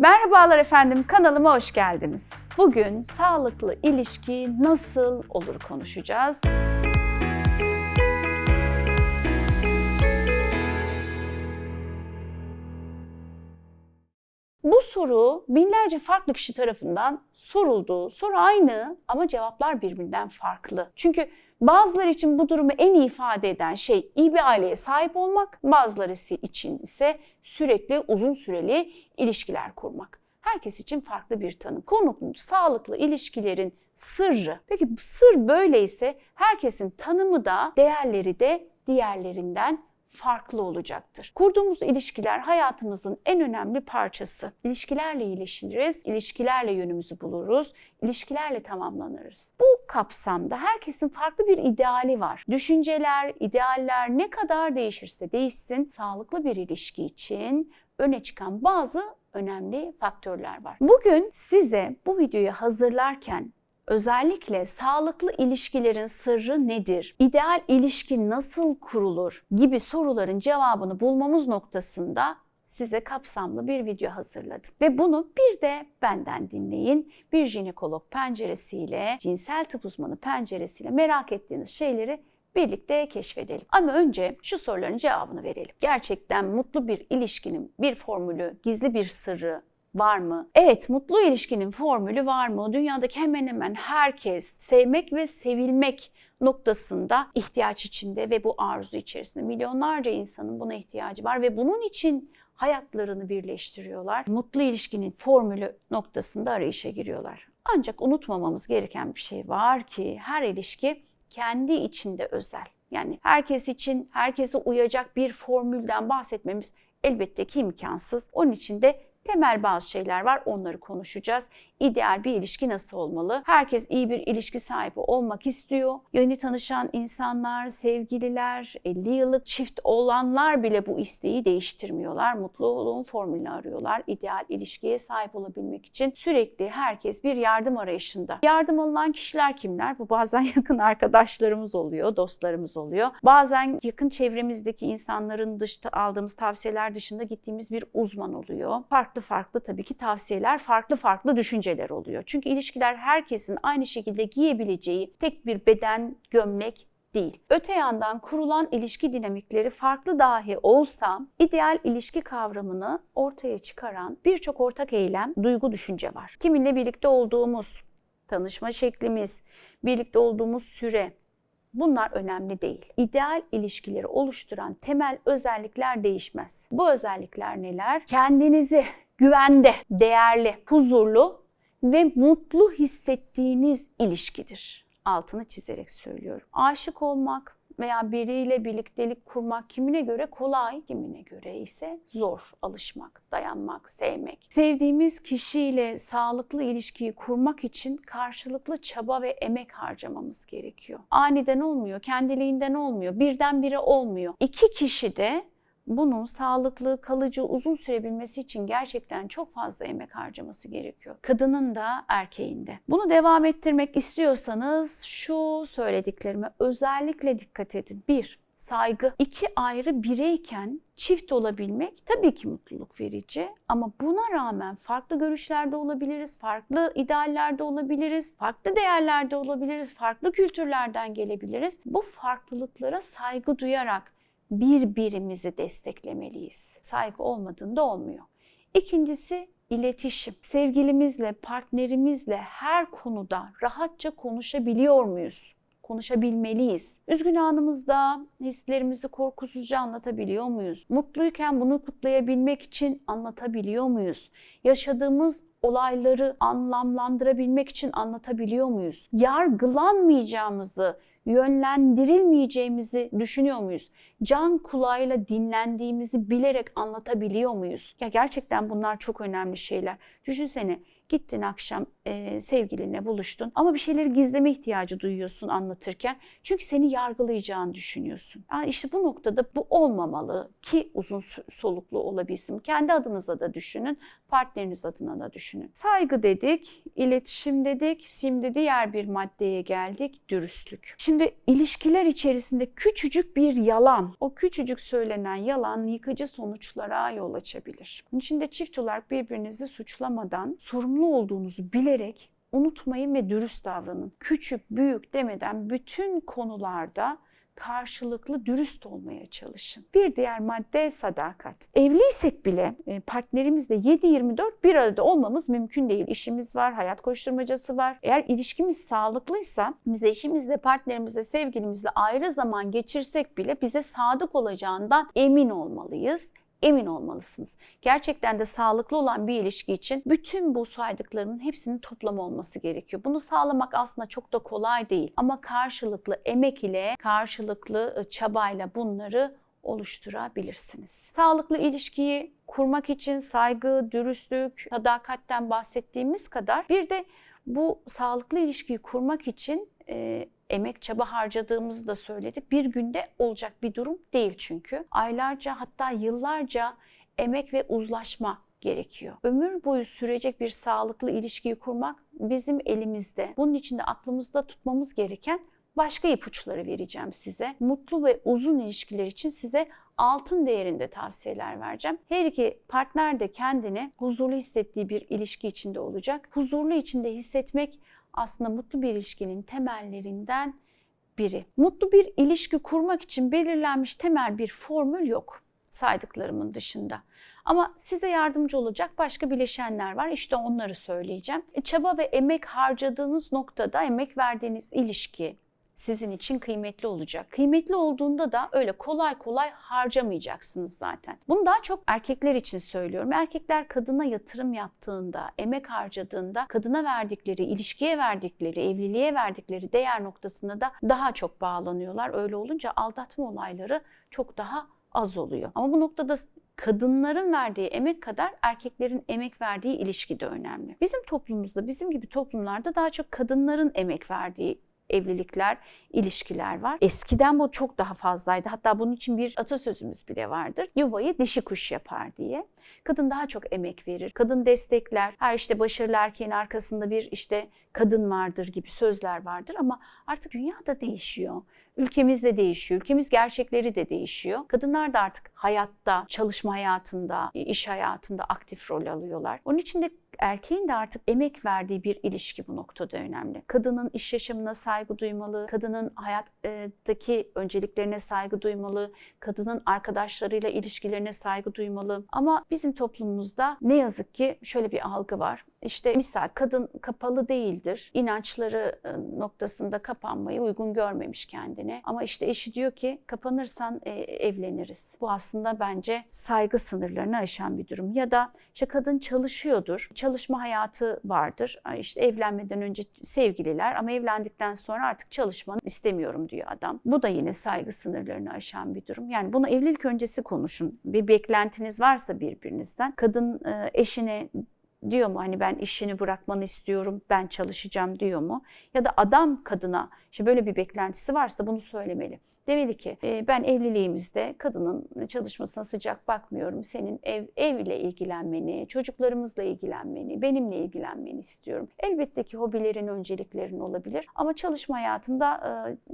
Merhabalar efendim, kanalıma hoş geldiniz. Bugün sağlıklı ilişki nasıl olur konuşacağız. Bu soru binlerce farklı kişi tarafından soruldu. Soru aynı ama cevaplar birbirinden farklı. Çünkü bazıları için bu durumu en iyi ifade eden şey iyi bir aileye sahip olmak, bazıları için ise sürekli uzun süreli ilişkiler kurmak. Herkes için farklı bir tanım. Konumuz sağlıklı ilişkilerin sırrı. Peki sır böyleyse herkesin tanımı da değerleri de diğerlerinden farklı olacaktır. Kurduğumuz ilişkiler hayatımızın en önemli parçası. İlişkilerle iyileşiriz, ilişkilerle yönümüzü buluruz, ilişkilerle tamamlanırız. Bu kapsamda herkesin farklı bir ideali var. Düşünceler, idealler ne kadar değişirse değişsin, sağlıklı bir ilişki için öne çıkan bazı önemli faktörler var. Bugün size bu videoyu hazırlarken Özellikle sağlıklı ilişkilerin sırrı nedir? İdeal ilişki nasıl kurulur? gibi soruların cevabını bulmamız noktasında size kapsamlı bir video hazırladım. Ve bunu bir de benden dinleyin. Bir jinekolog penceresiyle, cinsel tıp uzmanı penceresiyle merak ettiğiniz şeyleri birlikte keşfedelim. Ama önce şu soruların cevabını verelim. Gerçekten mutlu bir ilişkinin bir formülü, gizli bir sırrı, var mı? Evet, mutlu ilişkinin formülü var mı? Dünyadaki hemen hemen herkes sevmek ve sevilmek noktasında ihtiyaç içinde ve bu arzu içerisinde milyonlarca insanın buna ihtiyacı var ve bunun için hayatlarını birleştiriyorlar. Mutlu ilişkinin formülü noktasında arayışa giriyorlar. Ancak unutmamamız gereken bir şey var ki her ilişki kendi içinde özel. Yani herkes için herkese uyacak bir formülden bahsetmemiz elbette ki imkansız. Onun için de temel bazı şeyler var. Onları konuşacağız. İdeal bir ilişki nasıl olmalı? Herkes iyi bir ilişki sahibi olmak istiyor. Yeni tanışan insanlar, sevgililer, 50 yıllık çift olanlar bile bu isteği değiştirmiyorlar. Mutluluğun formülünü arıyorlar. İdeal ilişkiye sahip olabilmek için sürekli herkes bir yardım arayışında. Yardım alınan kişiler kimler? Bu bazen yakın arkadaşlarımız oluyor, dostlarımız oluyor. Bazen yakın çevremizdeki insanların dışta aldığımız tavsiyeler dışında gittiğimiz bir uzman oluyor. Farklı farklı tabii ki tavsiyeler, farklı farklı düşünceler oluyor. Çünkü ilişkiler herkesin aynı şekilde giyebileceği tek bir beden, gömlek değil. Öte yandan kurulan ilişki dinamikleri farklı dahi olsa ideal ilişki kavramını ortaya çıkaran birçok ortak eylem, duygu, düşünce var. Kiminle birlikte olduğumuz, tanışma şeklimiz, birlikte olduğumuz süre, Bunlar önemli değil. İdeal ilişkileri oluşturan temel özellikler değişmez. Bu özellikler neler? Kendinizi güvende, değerli, huzurlu ve mutlu hissettiğiniz ilişkidir. Altını çizerek söylüyorum. Aşık olmak veya biriyle birliktelik kurmak kimine göre kolay, kimine göre ise zor alışmak, dayanmak, sevmek. Sevdiğimiz kişiyle sağlıklı ilişkiyi kurmak için karşılıklı çaba ve emek harcamamız gerekiyor. Aniden olmuyor, kendiliğinden olmuyor, birdenbire olmuyor. İki kişi de bunun sağlıklı, kalıcı, uzun sürebilmesi için gerçekten çok fazla emek harcaması gerekiyor. Kadının da erkeğin de. Bunu devam ettirmek istiyorsanız şu söylediklerime özellikle dikkat edin. Bir, saygı. İki ayrı bireyken çift olabilmek tabii ki mutluluk verici ama buna rağmen farklı görüşlerde olabiliriz, farklı ideallerde olabiliriz, farklı değerlerde olabiliriz, farklı kültürlerden gelebiliriz. Bu farklılıklara saygı duyarak birbirimizi desteklemeliyiz. Saygı olmadığında olmuyor. İkincisi iletişim. Sevgilimizle, partnerimizle her konuda rahatça konuşabiliyor muyuz? Konuşabilmeliyiz. Üzgün anımızda hislerimizi korkusuzca anlatabiliyor muyuz? Mutluyken bunu kutlayabilmek için anlatabiliyor muyuz? Yaşadığımız olayları anlamlandırabilmek için anlatabiliyor muyuz? Yargılanmayacağımızı, yönlendirilmeyeceğimizi düşünüyor muyuz? Can kulağıyla dinlendiğimizi bilerek anlatabiliyor muyuz? Ya gerçekten bunlar çok önemli şeyler. Düşünsene Gittin akşam e, sevgilinle buluştun ama bir şeyleri gizleme ihtiyacı duyuyorsun anlatırken. Çünkü seni yargılayacağını düşünüyorsun. Aa, işte bu noktada bu olmamalı ki uzun so- soluklu olabilsin. Kendi adınıza da düşünün, partneriniz adına da düşünün. Saygı dedik, iletişim dedik, şimdi diğer bir maddeye geldik, dürüstlük. Şimdi ilişkiler içerisinde küçücük bir yalan, o küçücük söylenen yalan yıkıcı sonuçlara yol açabilir. Bunun için de çift olarak birbirinizi suçlamadan, sorumlu olduğunuzu bilerek unutmayın ve dürüst davranın. Küçük, büyük demeden bütün konularda karşılıklı dürüst olmaya çalışın. Bir diğer madde sadakat. Evliysek bile e, partnerimizle 7-24 bir arada olmamız mümkün değil. İşimiz var, hayat koşturmacası var. Eğer ilişkimiz sağlıklıysa biz eşimizle, partnerimizle, sevgilimizle ayrı zaman geçirsek bile bize sadık olacağından emin olmalıyız emin olmalısınız. Gerçekten de sağlıklı olan bir ilişki için bütün bu saydıklarımın hepsinin toplam olması gerekiyor. Bunu sağlamak aslında çok da kolay değil ama karşılıklı emek ile, karşılıklı ıı, çabayla bunları oluşturabilirsiniz. Sağlıklı ilişkiyi kurmak için saygı, dürüstlük, sadakatten bahsettiğimiz kadar bir de bu sağlıklı ilişkiyi kurmak için emek çaba harcadığımızı da söyledik. Bir günde olacak bir durum değil çünkü. Aylarca hatta yıllarca emek ve uzlaşma gerekiyor. Ömür boyu sürecek bir sağlıklı ilişkiyi kurmak bizim elimizde. Bunun için de aklımızda tutmamız gereken başka ipuçları vereceğim size. Mutlu ve uzun ilişkiler için size altın değerinde tavsiyeler vereceğim. Her iki partner de kendini huzurlu hissettiği bir ilişki içinde olacak. Huzurlu içinde hissetmek aslında mutlu bir ilişkinin temellerinden biri. Mutlu bir ilişki kurmak için belirlenmiş temel bir formül yok saydıklarımın dışında. Ama size yardımcı olacak başka bileşenler var. İşte onları söyleyeceğim. E, çaba ve emek harcadığınız noktada emek verdiğiniz ilişki sizin için kıymetli olacak. Kıymetli olduğunda da öyle kolay kolay harcamayacaksınız zaten. Bunu daha çok erkekler için söylüyorum. Erkekler kadına yatırım yaptığında, emek harcadığında kadına verdikleri, ilişkiye verdikleri, evliliğe verdikleri değer noktasında da daha çok bağlanıyorlar. Öyle olunca aldatma olayları çok daha az oluyor. Ama bu noktada kadınların verdiği emek kadar erkeklerin emek verdiği ilişki de önemli. Bizim toplumumuzda, bizim gibi toplumlarda daha çok kadınların emek verdiği evlilikler, ilişkiler var. Eskiden bu çok daha fazlaydı. Hatta bunun için bir atasözümüz bile vardır. Yuvayı dişi kuş yapar diye. Kadın daha çok emek verir. Kadın destekler. Her işte başarılı erkeğin arkasında bir işte kadın vardır gibi sözler vardır ama artık dünya da değişiyor. Ülkemiz de değişiyor. Ülkemiz gerçekleri de değişiyor. Kadınlar da artık hayatta, çalışma hayatında, iş hayatında aktif rol alıyorlar. Onun için de erkeğin de artık emek verdiği bir ilişki bu noktada önemli. Kadının iş yaşamına saygı duymalı, kadının hayattaki önceliklerine saygı duymalı, kadının arkadaşlarıyla ilişkilerine saygı duymalı. Ama bizim toplumumuzda ne yazık ki şöyle bir algı var. İşte misal kadın kapalı değildir. İnançları e, noktasında kapanmayı uygun görmemiş kendine. Ama işte eşi diyor ki kapanırsan e, evleniriz. Bu aslında bence saygı sınırlarını aşan bir durum. Ya da işte kadın çalışıyordur. Çalışma hayatı vardır. İşte evlenmeden önce sevgililer ama evlendikten sonra artık çalışmanı istemiyorum diyor adam. Bu da yine saygı sınırlarını aşan bir durum. Yani bunu evlilik öncesi konuşun. Bir beklentiniz varsa birbirinizden. Kadın e, eşine diyor mu hani ben işini bırakmanı istiyorum, ben çalışacağım diyor mu? Ya da adam kadına işte böyle bir beklentisi varsa bunu söylemeli. Demeli ki e, ben evliliğimizde kadının çalışmasına sıcak bakmıyorum. Senin ev evle ilgilenmeni, çocuklarımızla ilgilenmeni, benimle ilgilenmeni istiyorum. Elbette ki hobilerin, önceliklerin olabilir ama çalışma hayatında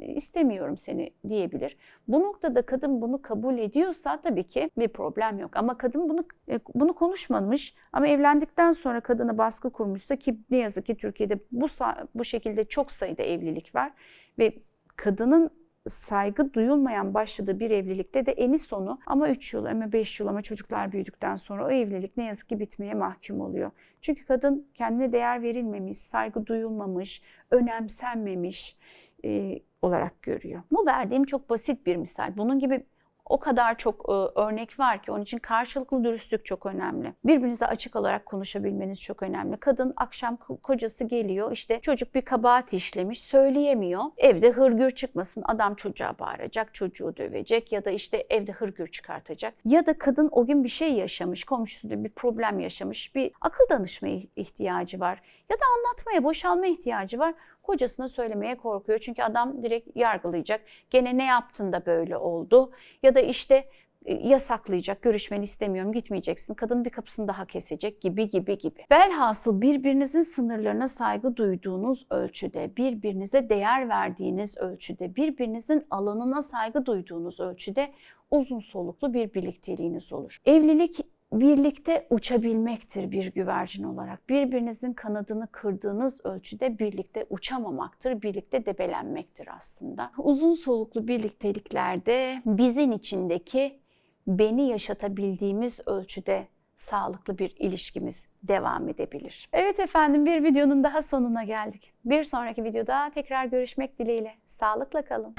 e, istemiyorum seni diyebilir. Bu noktada kadın bunu kabul ediyorsa tabii ki bir problem yok. Ama kadın bunu e, bunu konuşmamış ama evlendikten sonra kadına baskı kurmuşsa ki ne yazık ki Türkiye'de bu bu şekilde çok sayıda evlilik var ve kadının saygı duyulmayan başladığı bir evlilikte de eni sonu ama 3 yıl ama 5 yıl ama çocuklar büyüdükten sonra o evlilik ne yazık ki bitmeye mahkum oluyor. Çünkü kadın kendine değer verilmemiş, saygı duyulmamış, önemsenmemiş e, olarak görüyor. Bu verdiğim çok basit bir misal. Bunun gibi O kadar çok e, örnek var ki onun için karşılıklı dürüstlük çok önemli. Birbirinize açık olarak konuşabilmeniz çok önemli. Kadın akşam ko- kocası geliyor işte çocuk bir kabahat işlemiş söyleyemiyor. Evde hırgür çıkmasın adam çocuğa bağıracak çocuğu dövecek ya da işte evde hırgür çıkartacak. Ya da kadın o gün bir şey yaşamış komşusuyla bir problem yaşamış bir akıl danışmaya ihtiyacı var. Ya da anlatmaya boşalma ihtiyacı var. Kocasına söylemeye korkuyor çünkü adam direkt yargılayacak. Gene ne yaptın da böyle oldu ya da işte e, yasaklayacak, görüşmeni istemiyorum, gitmeyeceksin, kadın bir kapısını daha kesecek gibi gibi gibi. Velhasıl birbirinizin sınırlarına saygı duyduğunuz ölçüde, birbirinize değer verdiğiniz ölçüde, birbirinizin alanına saygı duyduğunuz ölçüde uzun soluklu bir birlikteliğiniz olur. Evlilik birlikte uçabilmektir bir güvercin olarak. Birbirinizin kanadını kırdığınız ölçüde birlikte uçamamaktır, birlikte debelenmektir aslında. Uzun soluklu birlikteliklerde bizin içindeki beni yaşatabildiğimiz ölçüde sağlıklı bir ilişkimiz devam edebilir. Evet efendim bir videonun daha sonuna geldik. Bir sonraki videoda tekrar görüşmek dileğiyle. Sağlıkla kalın.